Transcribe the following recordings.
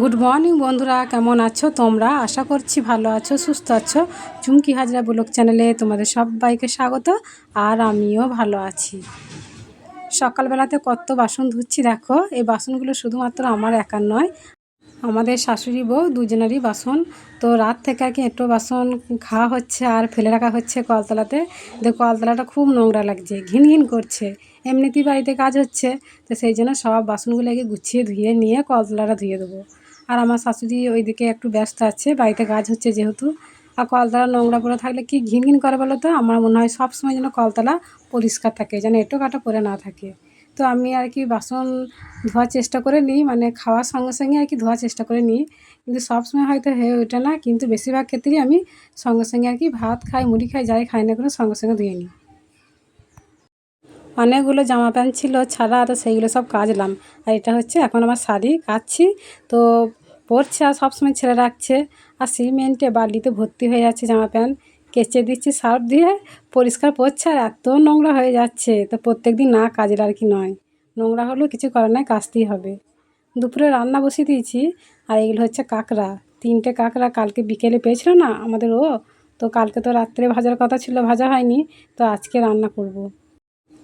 Good morning বন্ধুরা। কেমন আছো তোমরা? আশা করছি ভালো আছো, সুস্থ আছো। চুমকি হাজরা ব্লগ চ্যানেলে তোমাদের সবাইকে স্বাগত, আর আমিও ভালো আছি। সকালবেলাতে কত বাসন ধুচ্ছি দেখো, এই বাসনগুলো শুধুমাত্র আমার একার নয়, আমাদের শাশুড়ি বউ দুজনেরই বাসন। তো রাত থেকে আর কি একটু বাসন খাওয়া হচ্ছে আর ফেলে রাখা হচ্ছে কলতলাতে। তো কলতলাটা খুব নোংরা লাগছে, ঘিন ঘিন করছে, এমনিতেই বাড়িতে কাজ হচ্ছে। তো সেই জন্য সব বাসনগুলোকে গুছিয়ে ধুয়ে নিয়ে কলতলাটা ধুয়ে দেবো। আর আমার শাশুড়ি ওইদিকে একটু ব্যস্ত আছে, বাড়িতে কাজ হচ্ছে যেহেতু। আর কলতলা নোংরা পড়ে থাকলে কি ঘিন ঘিন করে বলো তো? আমার মনে হয় সবসময় যেন কলতলা পরিষ্কার থাকে, যেন এটো কাটা পরে না থাকে। তো আমি আর কি বাসন ধোয়ার চেষ্টা করে নিই মানে খাওয়ার সঙ্গে সঙ্গে আর কি ধোয়ার চেষ্টা করে নিই। কিন্তু সবসময় হয়তো হয়ে ওঠে না, কিন্তু বেশিরভাগ ক্ষেত্রেই আমি সঙ্গে সঙ্গে আর কি ভাত খাই, মুড়ি খাই, যাই খাই না কোনো সঙ্গে সঙ্গে ধুয়ে নিই। অনেকগুলো জামা প্যান্ট ছিল, ছাড়া তো সেইগুলো সব কাচলাম। আর এটা হচ্ছে এখন আমার শাড়ি, কাচ্ছি। তো পরছে আর সবসময় ছেড়ে রাখছে। আর সিমেন্টে বালিতে ভর্তি হয়ে যাচ্ছে জামা প্যান্ট। কেচে দিচ্ছি, সার্ফ দিয়ে পরিষ্কার পড়ছে আর এত নোংরা হয়ে যাচ্ছে। তো প্রত্যেক দিন না কাজের আর কি নয়। নোংরা হলেও কিছু করার নয় কাচতেই হবে। দুপুরে রান্না বসিয়ে দিয়েছি আর এগুলো হচ্ছে কাঁকড়া। তিনটে কাঁকড়া কালকে বিকেলে পেয়েছিল না আমাদের ও? তো কালকে তো রাত্রে ভাজার কথা ছিল, ভাজা হয়নি। তো আজকে রান্না করব।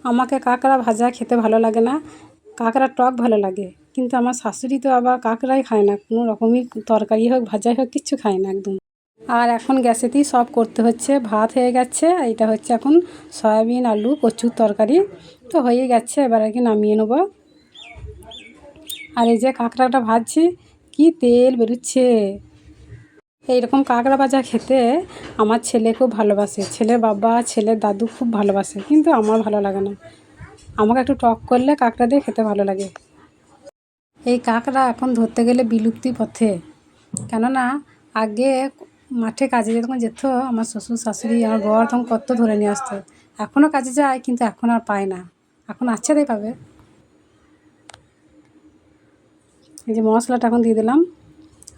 আমাকে কাঁকড়া ভাজা খেতে ভালো লাগে না। কাঁকড়া টক ভালো লাগে। কিন্তু আমার শাশুড়ি তো আবার কাঁকড়াই খায় না, কোনো রকমই তরকারি হোক, ভাজাই হোক, কিচ্ছু খায় না একদম। আর এখন গ্যাসেতেই সব করতে হচ্ছে, ভাত হয়ে গেছে আর এটা হচ্ছে এখন সয়াবিন, আলু, কচুর তরকারি। তো হয়ে গেছে, এবার আর কি নামিয়ে নেব। আর এই যে কাঁকড়াটা ভাজছি, কি তেল বেরোচ্ছে। এইরকম কাঁকড়া ভাজা খেতে আমার ছেলে খুব ভালোবাসে ছেলের বাবা ছেলের দাদু খুব ভালোবাসে, কিন্তু আমার ভালো লাগে না। আমাকে একটু টক করলে কাঁকড়া দিয়ে খেতে ভালো লাগে। এই কাঁকড়া এখন ধরতে গেলে বিলুপ্তি পথে। কেননা, আগে মাঠে কাজে যখন যেত, আমার শ্বশুর, শাশুড়ি, আমার বর তখন কত ধরে নিয়ে আসতো। এখনও কাজে যায়, কিন্তু এখন আর পায় না। এখন আছে তাই পাবে। এই যে মশলাটা এখন দিয়ে দিলাম।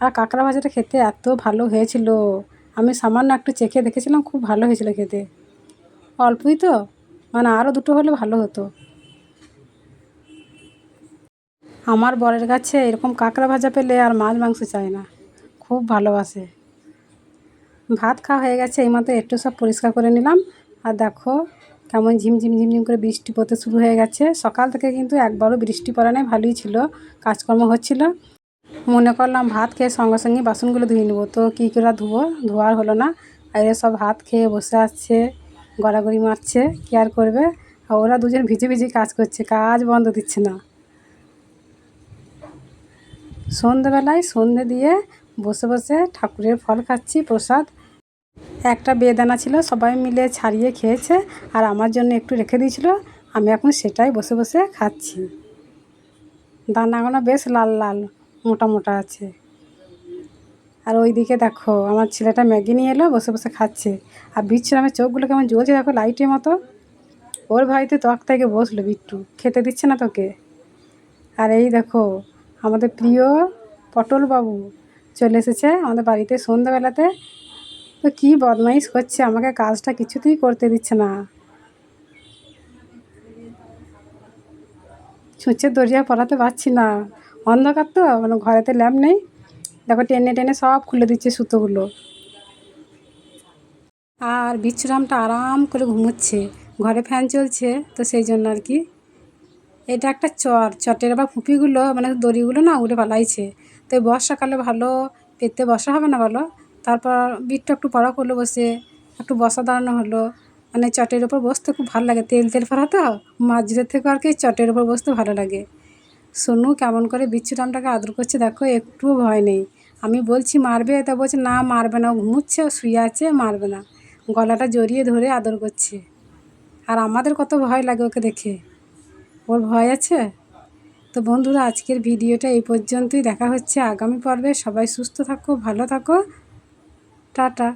আর কাঁকড়া ভাজাটা খেতে এত ভালো হয়েছিল। আমি সামান্য একটু চেখে দেখেছিলাম, খুব ভালো হয়েছিল খেতে। অল্পই তো মানে আরও দুটো হলে ভালো হতো। আমার বরের কাছে এরকম কাঁকড়া ভাজা পেলে আর মাছ মাংস চায় না। খুব ভালোবাসে। ভাত খাওয়া হয়ে গেছে এই মতো একটু সব পরিষ্কার করে নিলাম। আর দেখো কেমন ঝিমঝিম ঝিমঝিম করে বৃষ্টি পড়তে শুরু হয়ে গেছে। সকাল থেকে কিন্তু একবারও বৃষ্টি পড়া নাই, ভালোই ছিল, কাজকর্ম হচ্ছিল। মনে করলাম ভাত খেয়ে সঙ্গে সঙ্গে বাসনগুলো ধুয়ে নেব। তো কী করে ধুবো? ধোয়ার হলো না। আর সব হাত খেয়ে বসে আসছে গড়াগড়ি মারছে, কি আর করবে? আর ওরা দুজন ভিজে ভিজে কাজ করছে, কাজ বন্ধ দিচ্ছে না। সন্ধেবেলায় সন্ধে দিয়ে বসে বসে ঠাকুরের ফল খাচ্ছি, প্রসাদ। একটা বেদানা ছিল, সবাই মিলে ছাড়িয়ে খেয়েছে আর আমার জন্য একটু রেখে দিয়েছিল। আমি এখন সেটাই বসে বসে খাচ্ছি। দানাগুলো বেশ লাল লাল, মোটা মোটা আছে। আর ওই দিকে দেখো, আমার ছেলেটা ম্যাগি নিয়ে এলো, বসে বসে খাচ্ছে। আর বিচ্ছুরামের চোখগুলো কেমন জ্বলছে, দেখো লাইটের মতো। ওর ভাইতে তক থেকে বসল বিট্টু, খেতে দিচ্ছে না তোকে? আর এই দেখো আমাদের প্রিয় পটল বাবু চলে এসেছে আমাদের বাড়িতে সন্ধ্যাবেলাতে। তো কী বদমাইশ করছে আমাকে কাজটা কিছুতেই করতে দিচ্ছে না। ছুঁচের দরজা পড়াতে পারছি না। অন্ধকার তো মানে ঘরেতে ল্যাম্প নেই। দেখো টেনে টেনে সব খুলে দিচ্ছে সুতোগুলো। আর বিচ্ছুরামটা আরাম করে ঘুমোচ্ছে। ঘরে ফ্যান চলছে, তো সেই জন্য আর কি। এটা একটা চট, চটের আবার ফুপিগুলো মানে দড়িগুলো না উড়ে পালাইছে। তো বর্ষাকালে ভালো পেতে বসা হবে না বলো তারপর বিটটা একটু পড়া করল বসে, একটু বসা দাঁড়ানো হলো। মানে চটের ওপর বসতে খুব ভালো লাগে, তেল তেল ফেরা তো মাঝের থেকে আর কি চটের ওপর বসতে ভালো লাগে। সোনু কেমন করে বিচ্ছুরামটাকে আদর করছে দেখো, একটুও ভয় নেই। আমি বলছি, মারবে? তা বলছে, না, মারবে না। ঘুমুচ্ছে শুয়ে আছে, মারবে না। গলাটা জড়িয়ে ধরে আদর করছে। আর আমাদের কত ভয় লাগে ওকে দেখে। ওর ভয় আছে? তো বন্ধুরা, আজকের ভিডিওটা এই পর্যন্তই। দেখা হচ্ছে আগামী পর্বে। সবাই সুস্থ থাকো, ভালো থাকো। টাটা।